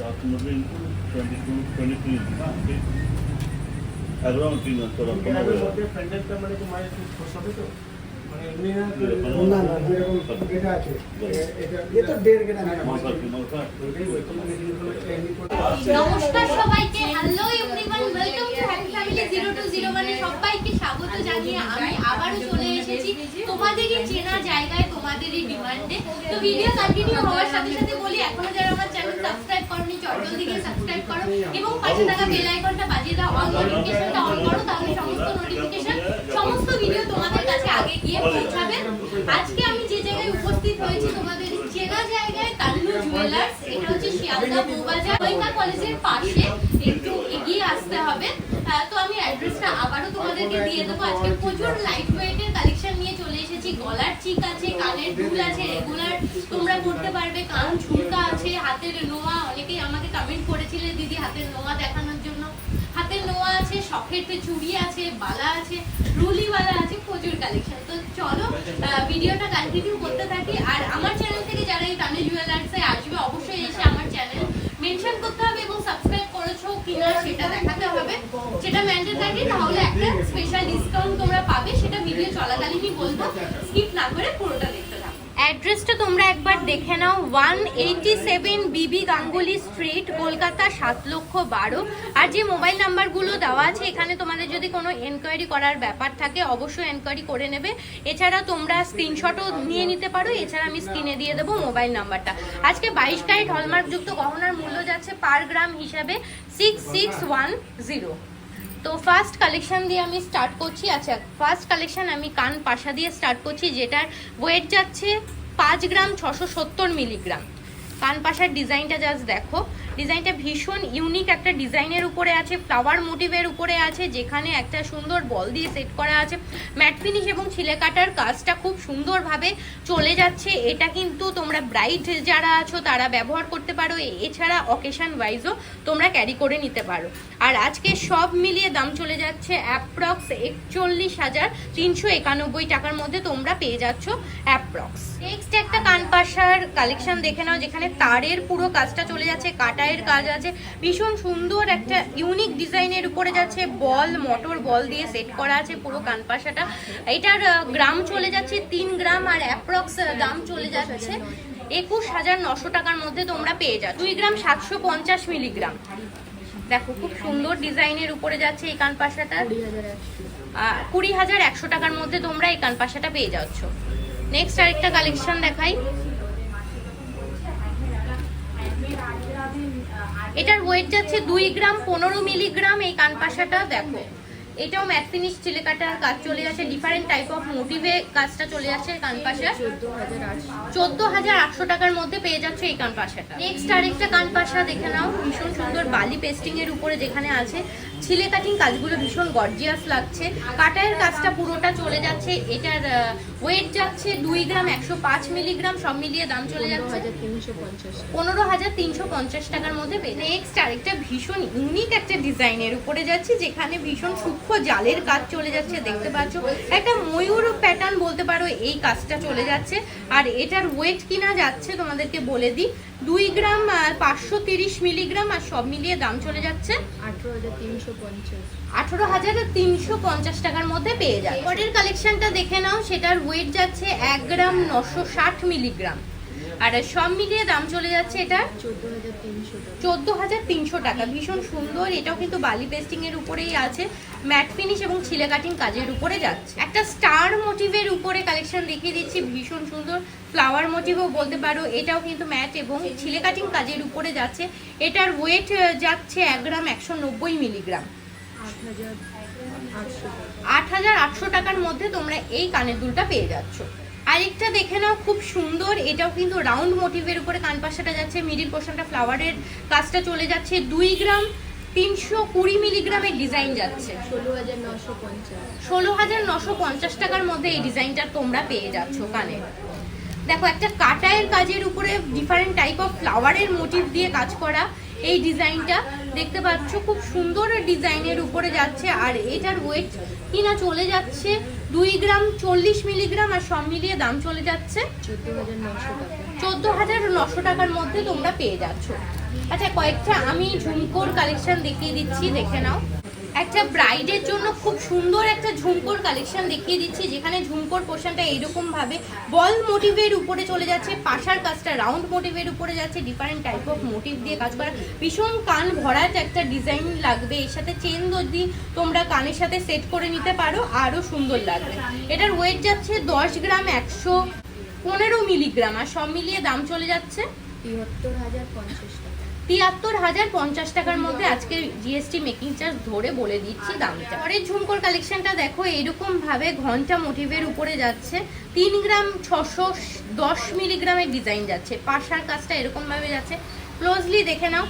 That's moving 22, 23 Around 3 inches. Around এর মধ্যে প্যান্ডেলটা মানে কি মায়ের একটু খোঁজ হবে তো মানে এমনি না তো এরকম না না যেরকম এটা আছে এ- এটা এ তো দেড় গ্রাম Masa, masa. ওইটাই ওইরকম মেশিন করে এমনি করে নমস্কার সবাইকে hello everyone welcome to happy family zero two zero মানে সবাইকে স্বাগত জানিয়ে আমি আবারও চলে এসেছি তোমাদেরই চেনা জায়গায় তোমাদেরই ডিমান্ডে তো ভিডিও কন্টিনিউ হওয়ার সাথে সাথে বলি, এখনও যারা আমার চ্যানেল সাবস্ক্রাইব করনি, চটজল দিকে সাবস্ক্রাইব করো এবং পাশে থাকা বেল আইকনটা বাজিয়ে দাও অল নোটিফিকেশনটা অন করো, তাহলে সমস্ত নোটিফিকেশন সমস্ত ভিডিও তোমাদের কাছে আগে গিয়ে পৌঁছাবে। আজকে আমি যে জায়গায় উপস্থিত হয়েছি তোমাদের চেনা জায়গায় তাল্লু জুয়েলার্স এটা হচ্ছে শিয়ালদা বউবাজার গোয়েন্দা কলেজের পাশে। একটু এগিয়ে আসতে হবে। তো আমি অ্যাড্রেসটা আবারও তোমাদেরকে দিয়ে দেবো। আজকে প্রচুর লাইট ওয়েটের কালেকশন নিয়ে চলে এসেছি। গলার চিক আছে, কানের দুল আছে রেগুলার তোমরা করতে পারবে। কান ঝুমকা আছে, হাতের নোয়া। অনেকেই আমাকে কমেন্ট করেছিলে, দিদি, হাতের নোয়া দেখানোর জন্য। হাতের নোয়া আছে, শখের চুড়ি আছে, বালা আছে, রুলিওয়ালা আছে, প্রচুর কালেকশন তো চলো ভিডিওটা কন্টিনিউ করতে থাকি। আর আমার চ্যানেল থেকে যারা এই তানে জুয়েলার্সে আসবে, অবশ্যই এসে আমার চ্যানেল মেনশন করতে হবে এবং সাবস্ক্রাইব কিনা সেটা দেখাতে হবে। যেটা ম্যান্ডেটরি তাহলে একটা স্পেশাল ডিসকাউন্ট তোমরা পাবে, সেটা ভিডিও চলাকালীনই বলব। স্কিপ না করে পুরোটা থাকো অ্যাড্রেসটা তোমরা একবার দেখে নাও। ওয়ান এইটি সেভেন বিবি গাঙ্গুলি স্ট্রিট কলকাতা সাত লক্ষ বারো। আর যে মোবাইল নাম্বারগুলো দেওয়া আছে, এখানে তোমাদের যদি কোনো এনকোয়ারি করার ব্যাপার থাকে, অবশ্যই এনকোয়ারি করে নেবে। এছাড়া তোমরা স্ক্রিনশটও নিয়ে নিতে পারো। এছাড়া আমি স্ক্রিনে দিয়ে দেবো মোবাইল নাম্বারটা আজকে বাইশ ক্যারেট হলমার্কযুক্ত গহনার মূল্য যাচ্ছে পার গ্রাম হিসাবে সিক্স সিক্স ওয়ান জিরো তো ফার্স্ট কালেকশন দিয়ে আমি স্টার্ট করছি। আচ্ছা ফার্স্ট কালেকশন আমি কান পাশা দিয়ে স্টার্ট করছি, যেটার ওয়েট যাচ্ছে পাঁচ গ্রাম ছশো সত্তর মিলিগ্রাম কান পাশার ডিজাইনটা জাস্ট দেখো। ডিজাইনটা ভীষণ ইউনিক একটা ডিজাইনের উপরে আছে ফ্লাওয়ার মোটিভের উপরে আছে, যেখানে একটা সুন্দর বল দিয়ে সেট করা আছে। ম্যাট ফিনিশ এবং ছিলে কাটার কাজটা খুব সুন্দরভাবে চলে যাচ্ছে। এটা কিন্তু তোমরা ব্রাইট যারা আছো, তারা ব্যবহার করতে পারো। এছাড়া অকেশন ওয়াইজও তোমরা ক্যারি করে নিতে পারো। আর আজকে সব মিলিয়ে দাম চলে যাচ্ছে অ্যাপ্রক্স একচল্লিশ হাজার তিনশো একানব্বই টাকার মধ্যে তোমরা পেয়ে যাচ্ছ অ্যাপ্রক্স নেক্সট একটা কানপাশার কালেকশন দেখে নাও, যেখানে তারের পুরো কাজটা চলে যাচ্ছে কাটায়ের কাজ আছে। ভীষণ সুন্দর একটা ইউনিক ডিজাইনের উপরে যাচ্ছে বল মোটর বল দিয়ে সেট করা আছে পুরো কানপাশাটা। এটার গ্রাম চলে যাচ্ছে, তিন গ্রাম আর অ্যাপ্রক্স দাম চলে যাচ্ছে একুশ হাজার নশো টাকার মধ্যে তোমরা পেয়ে যাচ্ছ। দুই গ্রাম সাতশো পঞ্চাশ মিলিগ্রাম। দেখো, খুব সুন্দর ডিজাইনের উপরে যাচ্ছে এই কানপাশাটা। কুড়ি হাজার একশো টাকার মধ্যে তোমরা এই কানপাশাটা পেয়ে যাচ্ছ। নেক্সট আরেকটা কালেকশন দেখাই। এটার ওয়েট যাচ্ছে দুই গ্রাম পনেরো মিলিগ্রাম, এই কানপাশাটা দেখো। এটাও ম্যাট ফিনিশ চিলেকাটার কাজ চলে যাচ্ছে ডিফারেন্ট টাইপ অফ মোটিভে কাজটা চলে যাচ্ছে কানপাশা চোদ্দ হাজার আটশো টাকার মধ্যে পেয়ে যাচ্ছে এই কানপাশাটা। নেক্সট আরেকটা কানপাশা দেখে নাও, ভীষণ সুন্দর বালি পেস্টিং এর উপরে যেখানে আছে। ছিলে কাটিং কাজগুলো ভীষণ গর্জিয়াস লাগছে। কাটায়ের কাজটা পুরোটা চলে যাচ্ছে। এটার ওয়েট যাচ্ছে দুই গ্রাম একশো পাঁচ মিলিগ্রাম সব মিলিয়ে দাম চলে যাচ্ছে। পনেরো হাজার তিনশো পঞ্চাশ টাকার মধ্যে নেক্সট আরেকটা ভীষণ ইউনিক একটা ডিজাইনের উপরে যাচ্ছে, যেখানে ভীষণ সূক্ষ্ম জালের কাজ চলে যাচ্ছে। দেখতে পাচ্ছ, একটা ময়ূর প্যাটার্ন বলতে পারো, এই কাজটা চলে যাচ্ছে। আর এটার ওয়েট কিনা যাচ্ছে তোমাদেরকে বলে দিই। দুই গ্রাম পাঁচশো তিরিশ মিলিগ্রাম আর সব মিলিয়ে দাম চলে যাচ্ছে আঠারো হাজার তিনশো পঞ্চাশ। টাকার মধ্যে পেয়ে যায় পরের কালেকশনটা দেখে নাও, সেটার ওয়েট যাচ্ছে এক গ্রাম নশো ষাট মিলিগ্রাম। আর সব মিলিয়ে দাম চলে যাচ্ছে এটা চোদ্দ হাজার তিনশো টাকা। ভীষণ সুন্দর, এটাও কিন্তু বালি পেস্টিং এর উপরেই আছে। ম্যাট ফিনিশ এবং ছিলে কাটিং কাজের উপরে যাচ্ছে। একটা স্টার মোটিভের উপরে কালেকশন দেখিয়ে দিচ্ছি, ভীষণ সুন্দর। ফ্লাওয়ার মোটিভও বলতে পারো, এটাও কিন্তু ম্যাট এবং ছিলে কাটিং কাজের উপরে যাচ্ছে। এটার ওয়েট যাচ্ছে এক গ্রাম একশো নব্বই মিলিগ্রাম আট হাজার আটশো টাকার মধ্যে তোমরা এই কানের দুলটা পেয়ে যাচ্ছ। আরেকটা দেখে নাও, খুব সুন্দর। এটাও কিন্তু রাউন্ড মোটিভের উপরে কানপাশাটা যাচ্ছে মিডিল পোর্শনটা ফ্লাওয়ারের কাজটা চলে যাচ্ছে। দুই গ্রাম তিনশো কুড়ি মিলিগ্রামের ডিজাইন যাচ্ছে। ষোলো হাজার নশো পঞ্চাশ টাকার মধ্যে এই ডিজাইনটা তোমরা পেয়ে যাচ্ছ কানে। দেখো, একটা কাটায়ের কাজের উপরে ডিফারেন্ট টাইপ অফ ফ্লাওয়ারের মোটিভ দিয়ে কাজ করা এই ডিজাইনটা। দেখতে পাচ্ছ, খুব সুন্দর ডিজাইনের উপরে যাচ্ছে, আর এটার ওয়েট কিনা চলে যাচ্ছে দুই গ্রাম চল্লিশ মিলিগ্রাম আর সব মিলিয়ে দাম চলে যাচ্ছে চোদ্দ হাজার নশো টাকার মধ্যে তোমরা পেয়ে যাচ্ছ। আচ্ছা কয়েকটা আমি ঝুমকোর কালেকশন দেখিয়ে দিচ্ছি, দেখে নাও। একটা ব্রাইডের জন্য খুব সুন্দর একটা ঝুমকোর কালেকশন দেখিয়ে দিচ্ছি, যেখানে ঝুমকোর পোর্শনটা এইরকম ভাবে বল মোটিভের উপরে চলে যাচ্ছে, পাশার কাজটা রাউন্ড মোটিভের উপরে যাচ্ছে ডিফারেন্ট টাইপ অফ মোটিভ দিয়ে কাজ করা। ভীষণ কান ভরাট একটা ডিজাইন লাগবে, এর সাথে চেন যদি তোমরা কানের সাথে সেট করে নিতে পারো আরও সুন্দর লাগবে। এটার ওয়েট যাচ্ছে দশ গ্রাম একশো পনেরো মিলিগ্রাম আর সব মিলিয়ে দাম চলে যাচ্ছে তিয়াত্তর হাজার পঞ্চাশ টাকা। তিয়াত্তর হাজার পঞ্চাশ টাকার মধ্যে আজকে জিএসটি মেকিং চার্জ ধরে বলে দিচ্ছি দামটা। পরের ঝুমকোর কালেকশনটা দেখো এরকম ভাবে ঘণ্টা মোটিভের উপরে যাচ্ছে। তিন গ্রাম ছশো দশ মিলিগ্রামের ডিজাইন যাচ্ছে। পাশার কাজটা এরকম ভাবে যাচ্ছে। ক্লোজলি দেখে নাও।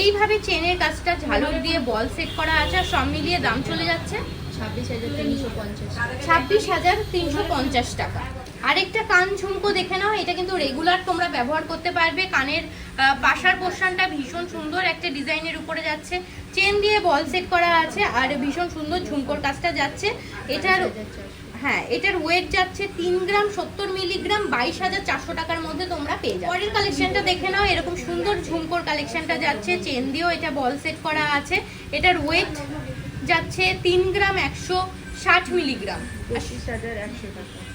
এইভাবে চেনের কাজটা ঝালর দিয়ে বল সেট করা আছে আর সব মিলিয়ে দাম চলে যাচ্ছে ছাব্বিশ হাজার তিনশো পঞ্চাশ। ছাব্বিশ হাজার তিনশো পঞ্চাশ টাকা। আরেকটা কান ঝুমকো দেখে নাও, এটা কিন্তু রেগুলার তোমরা ব্যবহার করতে পারবে। কানের পাশার পোর্শনটা ভীষণ সুন্দর, একটা ডিজাইনের উপরে যাচ্ছে। চেন দিয়ে বল সেট করা আছে, আর ভীষণ সুন্দর ঝুমকোর কাজটা যাচ্ছে। এটার হ্যাঁ এটার ওয়েট যাচ্ছে তিন গ্রাম সত্তর মিলিগ্রাম বাইশ হাজার চারশো টাকার মধ্যে তোমরা পেয়ে যাবে। পরের কালেকশনটা দেখে নাও, এরকম সুন্দর ঝুমকোর কালেকশনটা যাচ্ছে। চেন দিয়েও এটা বল সেট করা আছে। এটার ওয়েট যাচ্ছে তিন গ্রাম একশো ষাট মিলিগ্রাম।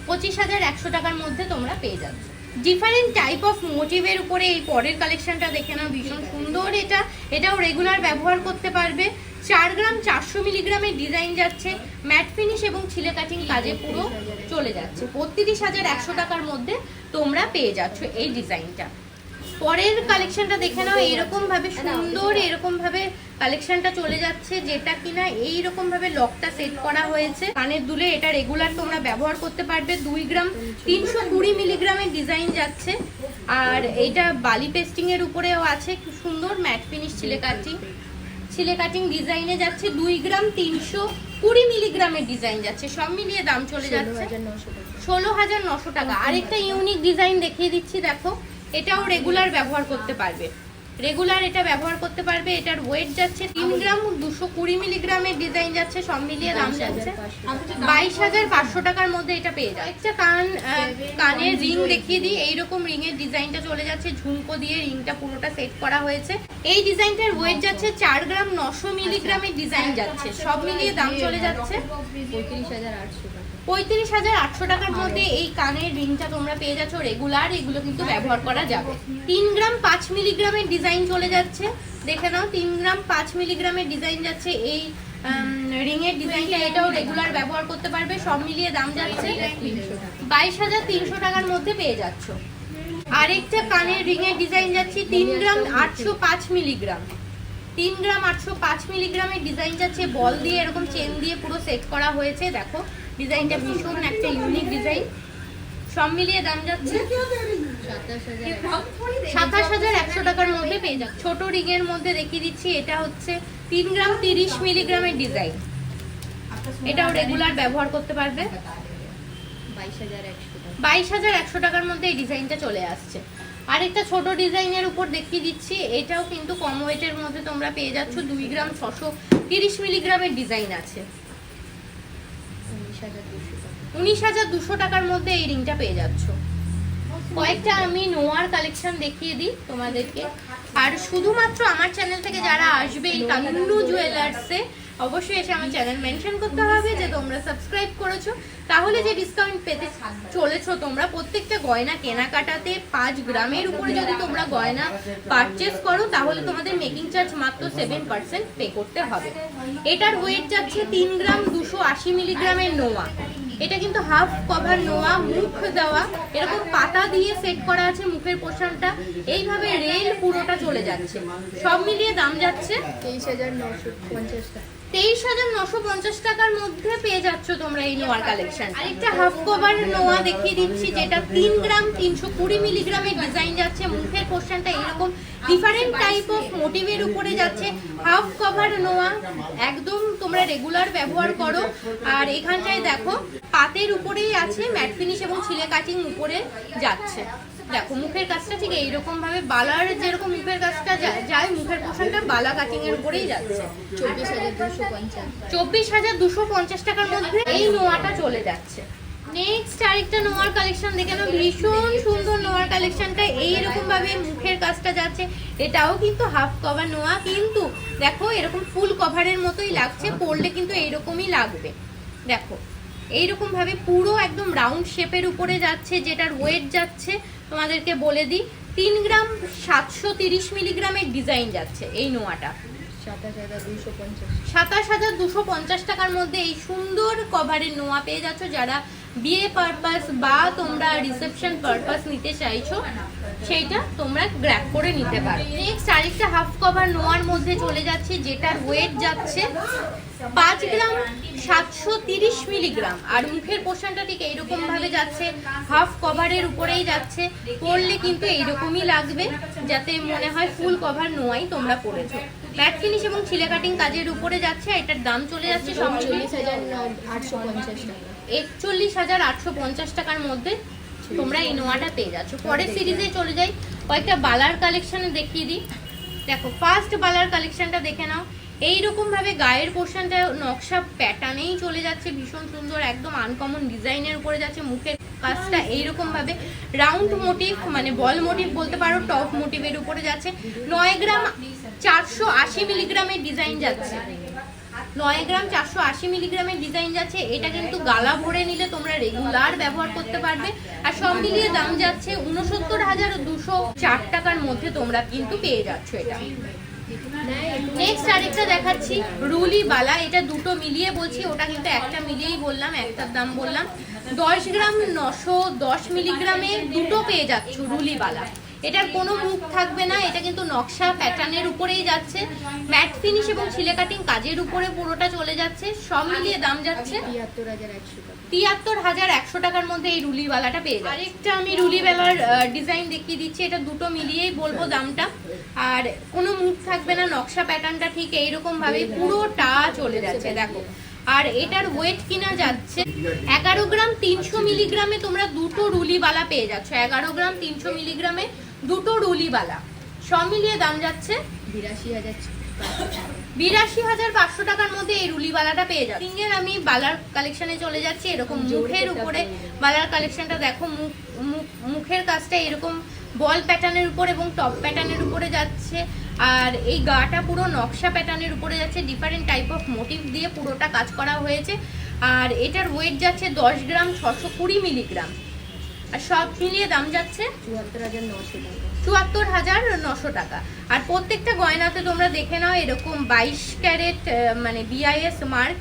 পঁচিশ হাজার একশো টাকার মধ্যে তোমরা পেয়ে যাচ্ছ। ডিফারেন্ট টাইপ অফ মোটিভের উপরে এই পরের কালেকশনটা দেখে নাও ভীষণ সুন্দর এটা। এটাও রেগুলার ব্যবহার করতে পারবে। চার গ্রাম চারশো মিলিগ্রামের ডিজাইন যাচ্ছে। ম্যাট ফিনিশ এবং ছিলে কাটিং কাজে পুরো চলে যাচ্ছে। বত্রিশ হাজার একশো টাকার মধ্যে তোমরা পেয়ে যাচ্ছ এই ডিজাইনটা পরের কালেকশনটা দেখে নাও এরকম ভাবে সুন্দর এরকম ভাবে কালেকশনটা চলে যাচ্ছে, যেটা কিনা এইরকম ভাবে লকটা সেট করা হয়েছে। কানের দুলে এটা রেগুলার তোমরা ব্যবহার করতে পারবে। দুই গ্রাম, তিনশো কুড়ি মিলিগ্রামের ডিজাইন যাচ্ছে। আর এটা বালি পেস্টিং এর উপরেও আছে, খুব সুন্দর ম্যাট ফিনিশ ছিলে কাটিং ছিলে কাটিং ডিজাইনে যাচ্ছে, দুই গ্রাম, তিনশো কুড়ি মিলিগ্রামের ডিজাইন যাচ্ছে। সব মিলিয়ে দাম চলে যাচ্ছে। ষোলো হাজার নশো টাকা। আরেকটা ইউনিক ডিজাইন দেখিয়ে দিচ্ছি, দেখো। এটাও রেগুলার ব্যবহার করতে পারবে। রেগুলার এটা ব্যবহার করতে পারবে এটার ওয়েট যাচ্ছে তিন গ্রাম দুশো কুড়ি মিলিগ্রামের ডিজাইন যাচ্ছে সব মিলিয়ে দাম যাচ্ছে। বাইশ হাজার পাঁচশো টাকার মধ্যে এটা পেয়ে যায় একটা কান কানের রিং দেখিয়ে দিই এইরকম রিং এর ডিজাইনটা চলে যাচ্ছে ঝুমকো দিয়ে রিংটা পুরোটা সেট করা হয়েছে। এই ডিজাইনটার ওয়েট যাচ্ছে চার গ্রাম নশো মিলিগ্রামের ডিজাইন যাচ্ছে সব মিলিয়ে দাম চলে যাচ্ছে। পঁয়ত্রিশ হাজার আটশো টাকা। পঁয়ত্রিশ হাজার আটশো টাকার মধ্যে এই কানের রিংটা তোমরা পেয়ে যাচ্ছ রেগুলার, এগুলো কিন্তু ব্যবহার করা যাবে। তিন গ্রাম পাঁচ মিলিগ্রামের ডিজাইন চলে যাচ্ছে। দেখে নাও, তিন গ্রাম পাঁচ মিলিগ্রামের ডিজাইন যাচ্ছে। এই রিং এর ডিজাইনটা এটাও রেগুলার ব্যবহার করতে পারবে, সব মিলিয়ে দাম যাচ্ছে বাইশ হাজার তিনশো টাকার মধ্যে পেয়ে যাচ্ছ। আরেকটা কানের রিং এর ডিজাইন যাচ্ছে, তিন গ্রাম আটশো পাঁচ মিলিগ্রাম। তিন গ্রাম আটশো পাঁচ মিলিগ্রামের ডিজাইন যাচ্ছে, বল দিয়ে এরকম চেন দিয়ে পুরো সেট করা হয়েছে, দেখো। ডিজাইনটা ভীষণ একটা ইউনিক ডিজাইন সব মিলিয়ে দাম যাচ্ছে সাতাশ হাজার একশো টাকার মধ্যে পেয়ে যাচ্ছে ছোট রিং এর মধ্যে দেখিয়ে দিচ্ছি, এটা হচ্ছে তিন গ্রাম তিরিশ মিলিগ্রামের ডিজাইন এটাও রেগুলার ব্যবহার করতে পারবে। বাইশ হাজার একশো টাকার মধ্যে এই ডিজাইনটা চলে আসছে। আরেকটা ছোট ডিজাইনের উপর দেখিয়ে দিচ্ছি, এটাও কিন্তু কম ওয়েটের মধ্যে তোমরা পেয়ে যাচ্ছ। দুই গ্রাম ছশো তিরিশ মিলিগ্রামের ডিজাইন আছে। উনিশ হাজার দুশো টাকার মধ্যে এই রিংটা পেয়ে যাচ্ছ। কয়েকটা আমি নোয়ার কালেকশন দেখিয়ে দিই তোমাদেরকে। আর শুধুমাত্র আমার চ্যানেল থেকে যারা আসবে এই কানুন্নু জুয়েলার্সে অবশ্যই এসে আমার চ্যানেল মেনশন করতে হবে, যে তোমরা সাবস্ক্রাইব করেছ। তাহলে যে ডিসকাউন্ট পেতে চলেছো তোমরা, প্রত্যেকটা গয়না কেনাকাটাতে পাঁচ গ্রামের উপরে যদি তোমরা গয়না পারচেস করো, তাহলে তোমাদের মেকিং চার্জ মাত্র সেভেন পার্সেন্ট পে করতে হবে। এটার ওয়েট যাচ্ছে তিন গ্রাম দুশো আশি মিলিগ্রামের নোয়া। এটা কিন্তু হাফ কভার নোয়া মুখ দেওয়া। এরকম পাতা দিয়ে সেট করা আছে মুখের পোর্শনটা এইভাবে রেল পুরোটা চলে যাচ্ছে। সব মিলিয়ে দাম যাচ্ছে তেইশ হাজার নশো পঞ্চাশ টাকা। তেইশ হাজার নশো পঞ্চাশ টাকার মধ্যে পেয়ে যাচ্ছ তোমরা এই নোয়ার কালেকশন আরেকটা হাফ কভার নোয়া দেখিয়ে দিচ্ছি যেটা তিন গ্রাম তিনশো কুড়ি মিলিগ্রামের ডিজাইন যাচ্ছে মুখের পোর্শনটা এরকম ডিফারেন্ট টাইপ অফ মোটিভের উপরে যাচ্ছে। হাফ কভার নোয়া। একদম তোমরা রেগুলার ব্যবহার করো। আর এখানটায় দেখো পাতের উপরেই আছে ম্যাট ফিনিশ এবং ছিলে কাটিং উপরে যাচ্ছে। দেখো মুখের কাজটা ঠিক এইরকম ভাবে বালার যেরকম মুখের কাজটা যায় মুখের পোর্শনটা বালা কাটিং এর উপরেই যাচ্ছে। চব্বিশ হাজার দুশো পঞ্চাশ। চব্বিশ হাজার দুশো পঞ্চাশ টাকার মধ্যে এই নোয়াটা চলে যাচ্ছে। নেক্সট আরেকটা নোয়ার কালেকশন দেখে ভীষণ সুন্দর নোয়ার কালেকশনটা এইরকম ভাবে মুখের কাজটা যাচ্ছে। এটাও কিন্তু হাফ কভার নোয়া কিন্তু দেখো, এরকম ফুল কভারের মতোই লাগছে, পরলে কিন্তু এইরকমই লাগবে। দেখো এইরকম ভাবে পুরো একদম রাউন্ড শেপের উপরে যাচ্ছে, যেটার ওয়েট যাচ্ছে, তোমাদেরকে বলে দিই, তিন গ্রাম সাতশো তিরিশ মিলিগ্রামের ডিজাইন যাচ্ছে এই নোয়াটা সাতাশ হাজার দুশো পঞ্চাশ। টাকার মধ্যে এই সুন্দর কভারের নোয়া পেয়ে যাচ্ছ যারা বিয়ে পারপাস বা তোমরা রিসেপশন পারপাস নিতে চাইছো, সেইটা তোমরা গ্র্যাপ করে নিতে পারো। নেক্সট আরেকটা হাফ কভার নোয়ার মধ্যে চলে যাচ্ছে, যেটার ওয়েট যাচ্ছে পাঁচ গ্রাম সাতশো তিরিশ মিলিগ্রাম। আর মুখের পোর্শনটা ঠিক এইরকম ভাবে যাচ্ছে হাফ কভারের উপরেই যাচ্ছে। পরলে কিন্তু এইরকমই লাগবে, যাতে মনে হয় ফুল কভার নোয়াই তোমরা পরেছো। ম্যাট ফিনিশ এবং ছিলে কাটিং কাজের উপরে যাচ্ছে এটার দাম চলে যাচ্ছে সব চল্লিশ হাজার আটশো পঞ্চাশ টাকা। একচল্লিশ হাজার আটশো পঞ্চাশ টাকার মধ্যে তোমরা এই নোয়াটা পেয়ে যাচ্ছ। পরের সিরিজে চলে যাই কয়েকটা বালার কালেকশনে দেখিয়ে দিই। দেখো ফার্স্ট বালার কালেকশনটা দেখে নাও। এইরকম ভাবে গায়ের পোর্শনটা নকশা প্যাটার্নেই চলে যাচ্ছে ভীষণ সুন্দর একদম আনকমন ডিজাইনের উপরে যাচ্ছে মুখের কাজটা এইরকম ভাবে রাউন্ড মোটিভ মানে বল মোটিভ বলতে পারো টপ মোটিভের উপরে যাচ্ছে। নয় গ্রাম চারশো আশি মিলিগ্রামের ডিজাইন যাচ্ছে। নয় গ্রাম চারশো আশি মিলিগ্রামের ডিজাইন যাচ্ছে, এটা কিন্তু গালা ভরে নিলে তোমরা রেগুলার ব্যবহার করতে পারবে। আর সব মিলিয়ে দাম যাচ্ছে উনসত্তর হাজার দুশো চার টাকার মধ্যে তোমরা কিন্তু পেয়ে যাচ্ছ এটা। নেক্সট আরেকটা দেখাচ্ছি, রুলি বালা, এটা দুটো মিলিয়ে বলছি, ওটা কিন্তু একটা মিলিয়েই বললাম, একটার দাম বললাম। দশ গ্রাম নশো দশ মিলিগ্রামে দুটো পেয়ে যাচ্ছ রুলি বালা। এটার কোনো মুখ থাকবে না, এটা কিন্তু নকশা প্যাটার্নের উপরেই যাচ্ছে। ম্যাট ফিনিশ এবং ছিলে কাটিং কাজের উপরে পুরোটা চলে যাচ্ছে, সব মিলিয়ে দাম যাচ্ছে তিয়াত্তর হাজার একশো টাকার মধ্যে এই রুলিওয়ালাটা পেয়ে যাবে আরেকটা আমি রুলিওয়ালার ডিজাইন দেখিয়ে দিচ্ছি, এটা দুটো মিলিয়েই বলব দামটা। আর কোনো মুখ থাকবে না, নকশা প্যাটার্নটা ঠিক এইরকম ভাবে পুরোটা চলে যাচ্ছে, দেখো। আর এটার ওয়েট কিনা যাচ্ছে, এগারো গ্রাম তিনশো মিলিগ্রামে তোমরা দুটো রুলিওয়ালা পেয়ে যাচ্ছ। এগারো গ্রাম তিনশো মিলিগ্রামে দুটো রুলিওয়ালা সব মিলিয়ে দাম যাচ্ছে বিরাশি হাজার বিরাশি হাজার পাঁচশো টাকার মধ্যে এই রুলি বালাটা পেয়ে যাবে সিঙ্গের আমি বালার কালেকশনে চলে যাচ্ছি এরকম মুখের উপরে বালার কালেকশনটা দেখো মুখ মুখ- মুখের কাজটা এরকম বল প্যাটার্নের উপর এবং টপ প্যাটার্নের উপরে যাচ্ছে আর এই গাটা পুরো নকশা প্যাটার্নের উপরে যাচ্ছে ডিফারেন্ট টাইপ অফ মোটিভ দিয়ে পুরোটা কাজ করা হয়েছে। আর এটার ওয়েট যাচ্ছে দশ গ্রাম ছশো কুড়ি মিলিগ্রাম আর সব মিলিয়ে দাম যাচ্ছে চুয়াত্তর হাজার নশো টাকা। চুয়াত্তর হাজার নশো টাকা। আর প্রত্যেকটা গয়নাতে তোমরা দেখে নাও এরকম বাইশ ক্যারেট মানে BIS mark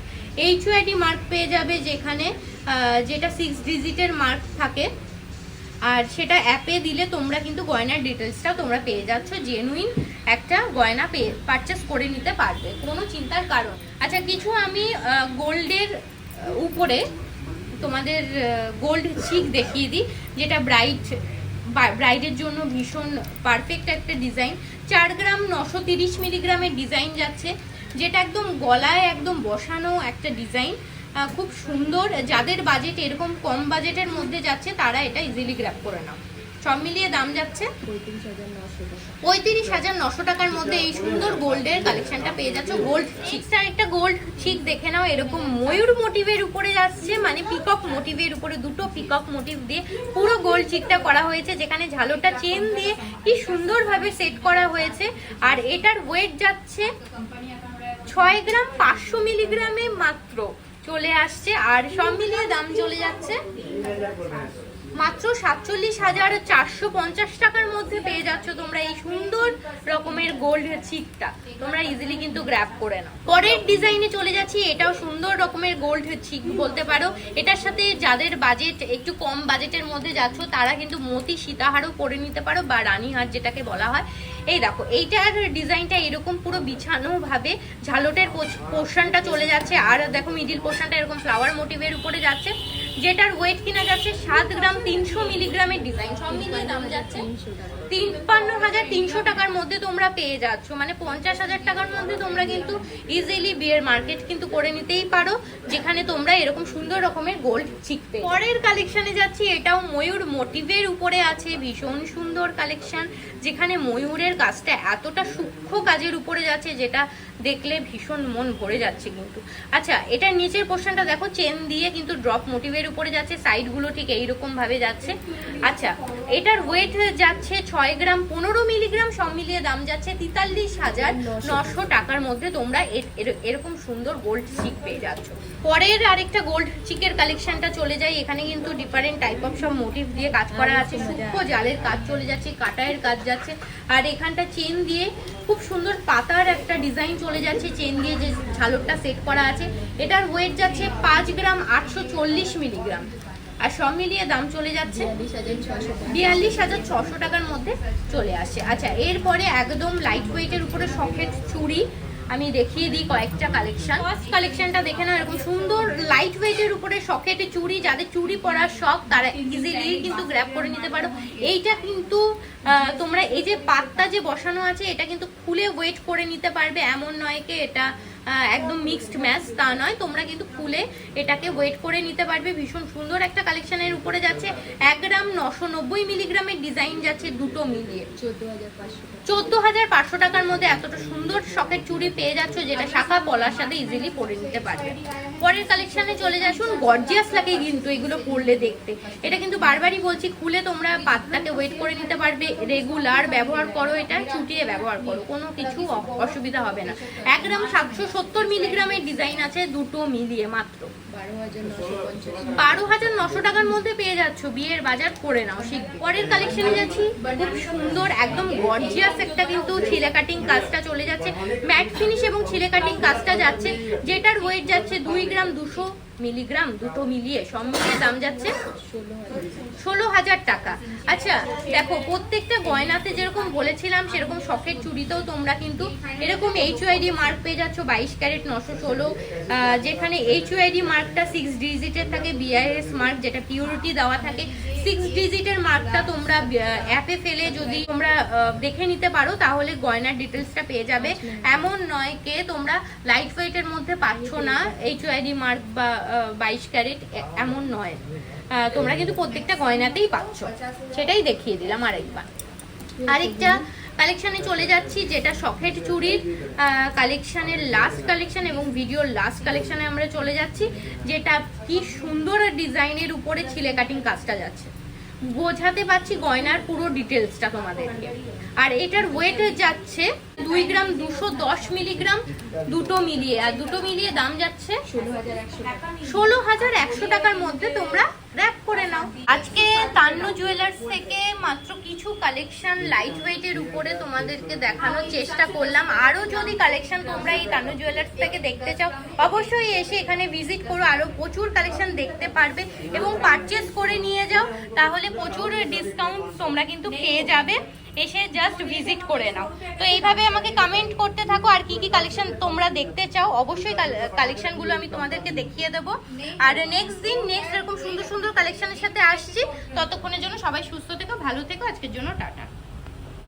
H UID mark পেয়ে যাবে যেখানে যেটা সিক্স ডিজিটের মার্ক থাকে। আর সেটা অ্যাপে দিলে তোমরা কিন্তু গয়নার ডিটেলসটাও তোমরা পেয়ে যাচ্ছ জেনুইন একটা গয়না পেয়ে পারচেস করে নিতে পারবে। কোনো চিন্তার কারণ। আচ্ছা কিছু আমি গোল্ডের উপরে তোমাদের গোল্ড চিক দেখিয়ে দিই, যেটা ব্রাইট ব্রাইডের জন্য ভীষণ পারফেক্ট একটা ডিজাইন চার গ্রাম নশো তিরিশ মিলিগ্রামের ডিজাইন যাচ্ছে, যেটা একদম গলায় একদম বসানো একটা ডিজাইন খুব সুন্দর, যাদের বাজেট এরকম কম বাজেটের মধ্যে যাচ্ছে, তারা এটা ইজিলি গ্র্যাপ করে নাও। সব মিলিয়ে দাম যাচ্ছে। পঁয়ত্রিশ হাজার নশো টাকার মধ্যে এই সুন্দর গোল্ডের কালেকশনটা পেয়ে যাচ্ছ। গোল্ড চিকস আর একটা গোল্ড চিক দেখে নাও এরকম ময়ূর মোটিভের উপরে যাচ্ছে মানে পিকক মোটিভের উপরে দুটো পিকক মোটিভ দিয়ে পুরো গোল্ড চিকটা করা হয়েছে যেখানে ঝালোটা চেন দিয়ে কি সুন্দরভাবে সেট করা হয়েছে। আর এটার ওয়েট যাচ্ছে ছয় গ্রাম পাঁচশো মিলিগ্রামে মাত্র চলে আসছে আর সব মিলিয়ে দাম চলে যাচ্ছে। মাত্র সাতচল্লিশ হাজার চারশো পঞ্চাশ টাকার মধ্যে পেয়ে যাচ্ছ তোমরা এই সুন্দর রকমের গোল্ড চিকটা তোমরা ইজিলি কিন্তু গ্র্যাব করে নাও। পরের ডিজাইনে চলে যাচ্ছি, এটাও সুন্দর রকমের গোল্ড চিক বলতে পারো। এটার সাথে যাদের বাজেট একটু কম বাজেটের মধ্যে যাচ্ছ, তারা কিন্তু মতি সীতাহারও করে নিতে পারো বা রানীহার যেটাকে বলা হয়। এই দেখো, এইটার ডিজাইনটা এরকম পুরো বিছানো ভাবে ঝালটের পোর্শনটা চলে যাচ্ছে। আর দেখো মিডিল পোর্শনটা এরকম ফ্লাওয়ার মোটিভের উপরে যাচ্ছে। যেটার ওয়েট কিনা যাচ্ছে সাত গ্রাম তিনশো মিলিগ্রামের ডিজাইন সব মিলিয়ে দাম যাচ্ছে? তিপ্পান্ন হাজার তিনশো টাকার মধ্যে তোমরা পেয়ে যাচ্ছ। মানে পঞ্চাশ হাজার টাকার মধ্যে তোমরা কিন্তু ইজিলি বিয়ের মার্কেট কিন্তু করে নিতেই পারো যেখানে তোমরা এরকম সুন্দর রকমের গোল্ড শিখবে। পরের কালেকশনে যাচ্ছি এটাও ময়ূর মোটিভের উপরে আছে ভীষণ সুন্দর কালেকশন যেখানে ময়ূরের কাজটা এতটা সূক্ষ্ম কাজের উপরে যাচ্ছে যেটা দেখলে ভীষণ মন ভরে যাচ্ছে কিন্তু। আচ্ছা এটার নিচের পোর্শনটা দেখো চেন দিয়ে কিন্তু ড্রপ মোটিভের উপরে যাচ্ছে সাইডগুলো ঠিক এইরকম ভাবে যাচ্ছে। আচ্ছা এটার ওয়েট যাচ্ছে ছয় গ্রাম, পনেরো মিলিগ্রাম সব মিলিয়ে দাম যাচ্ছে তেতাল্লিশ হাজার নশো টাকার মধ্যে তোমরা এর- এর- এরকম সুন্দর গোল্ড চিক পেয়ে যাচ্ছ। পরের আরেকটা গোল্ড চিকের কালেকশনটা চলে যায়। এখানে কিন্তু ডিফারেন্ট টাইপ অফ সব মোটিভ দিয়ে কাজ করা আছে। সূক্ষ্ম জালের কাজ চলে যাচ্ছে কাটায়ের কাজ যাচ্ছে। আর এখানটা চেন দিয়ে খুব সুন্দর পাতার একটা ডিজাইন চলে যাচ্ছে। চেন দিয়ে যে ঝালরটা সেট করা আছে। এটার ওয়েট যাচ্ছে পাঁচ গ্রাম আটশো চল্লিশ মিলিগ্রাম আর সব মিলিয়ে দাম চলে যাচ্ছে বিয়াল্লিশ হাজার ছশো বিয়াল্লিশ হাজার ছশো টাকার মধ্যে চলে আসে। আচ্ছা এরপরে একদম লাইট ওয়েটের উপরে সকেট চুড়ি আমি দেখিয়ে দিই কয়েকটা কালেকশন ফার্স্ট কালেকশনটা দেখে না এরকম সুন্দর লাইট ওয়েটের উপরে শখেটে চুড়ি, যাদের চুড়ি পরার শখ, তারা ইজিলি কিন্তু গ্র্যাব করে নিতে পারো। এইটা কিন্তু তোমরা এই যে পাত্তা যে বসানো আছে, এটা কিন্তু খুলে ওয়েট করে নিতে পারবে, এমন নয় কি এটা একদম মিক্সড ম্যাচ তা নয়। তোমরা কিন্তু খুলে এটাকে ওয়েট করে নিতে পারবে। ভীষণ সুন্দর একটা কালেকশনের উপরে যাচ্ছে। এক গ্রাম নশো নব্বই মিলিগ্রামের ডিজাইন যাচ্ছে দুটো মিলিয়ে। চোদ্দ হাজার পাঁচশো টাকার মধ্যে এতটা সুন্দর শখের চুড়ি পেয়ে যাচ্ছ যেটা শাখা পলার সাথে ইজিলি পরে নিতে পারবে। পরের কালেকশনে চলে যাচ্ছুন গর্জিয়াস লাগে কিন্তু এগুলো পরলে দেখতে। এটা কিন্তু বারবারই বলছি, খুলে তোমরা পাতটাকে ওয়েট করে নিতে পারবে। রেগুলার ব্যবহার করো এটা, চুটিয়ে ব্যবহার করো। কোনো কিছু অসুবিধা হবে না। এক গ্রাম সাতশো সত্তর মিলিগ্রামের ডিজাইন আছে দুটো মিলিয়ে মাত্র। বারো হাজার নশো টাকার মধ্যে পেয়ে যাচ্ছ, বিয়ের বাজার করে নাও। পরের কালেকশনে যাচ্ছি, খুব সুন্দর, একদম গর্জিয়াস একটা কিন্তু ছিলে কাটিং কাজটা চলে যাচ্ছে। ম্যাট ফিনিশ এবং ছিলে কাটিং কাজটা যাচ্ছে, যেটার ওয়েট যাচ্ছে দুই গ্রাম দুশো। মিলিগ্রাম দুটো মিলিয়ে সব মিলিয়ে দাম যাচ্ছে ষোলো হাজার টাকা। আচ্ছা দেখো, প্রত্যেকটা গয়নাতে যেরকম বলেছিলাম, সেরকম শখের চুড়িতেও তোমরা কিন্তু এরকম এইচ ওয়াইডি মার্ক পেয়ে যাচ্ছ, বাইশ ক্যারেট নশো ষোলো। যেখানে এইচ ওয়াইডি মার্কটা সিক্স ডিজিটের থাকে বিআইএস মার্ক যেটা পিউরিটি দেওয়া থাকে সিক্স ডিজিটের মার্কটা তোমরা অ্যাপে ফেলে যদি তোমরা দেখে নিতে পারো, তাহলে গয়নার ডিটেলসটা পেয়ে যাবে। এমন নয় কে তোমরা লাইট ওয়েটের মধ্যে পাচ্ছ না এইচ ওয়াইডি মার্ক বা বাইশ ক্যারেট এমন নয়। তোমরা কিন্তু প্রত্যেকটা গয়নাতেই পাচ্ছ। সেটাই দেখিয়ে দিলাম আরেকবার। আরেকটা কালেকশানে চলে যাচ্ছি, যেটা সকেট চুরির কালেকশানের লাস্ট কালেকশন এবং ভিডিওর লাস্ট কালেকশানে আমরা চলে যাচ্ছি, যেটা কি সুন্দর ডিজাইনের উপরে ছিলে কাটিং কাজটা যাচ্ছে। বোঝাতে পারছি গয়নার পুরো ডিটেলসটা তোমাদেরকে। আর এটার ওয়েট যাচ্ছে দুই গ্রাম দুশো দশ মিলিগ্রাম, দুটো মিলিয়ে, আর দুটো মিলিয়ে দাম যাচ্ছে ষোলো হাজার একশো টাকার মধ্যে তোমরা র্যাপ করে নাও। আজকে তান্ন জুয়েলার্স থেকে মাত্র কিছু কালেকশন লাইট ওয়েটের উপরে তোমাদেরকে দেখানোর চেষ্টা করলাম। আরও যদি কালেকশন তোমরা এই তান্ন জুয়েলার্স থেকে দেখতে চাও, অবশ্যই এসে এখানে ভিজিট করো। আরও প্রচুর কালেকশন দেখতে পারবে এবং পারচেস করে নিয়ে যাও। তাহলে প্রচুর ডিসকাউন্ট তোমরা কিন্তু পেয়ে যাবে। এসে জাস্ট ভিজিট করে নাও। তো এইভাবে আমাকে কমেন্ট করতে থাকো, আর কি কি কালেকশন তোমরা দেখতে চাও, অবশ্যই কালেকশনগুলো আমি তোমাদেরকে দেখিয়ে দেবো। আর নেক্সট দিন নেক্সট এরকম সুন্দর সুন্দর কালেকশনের সাথে আসছি। ততক্ষণের জন্য সবাই সুস্থ থেকো, ভালো থেকো, আজকের জন্য টাটা।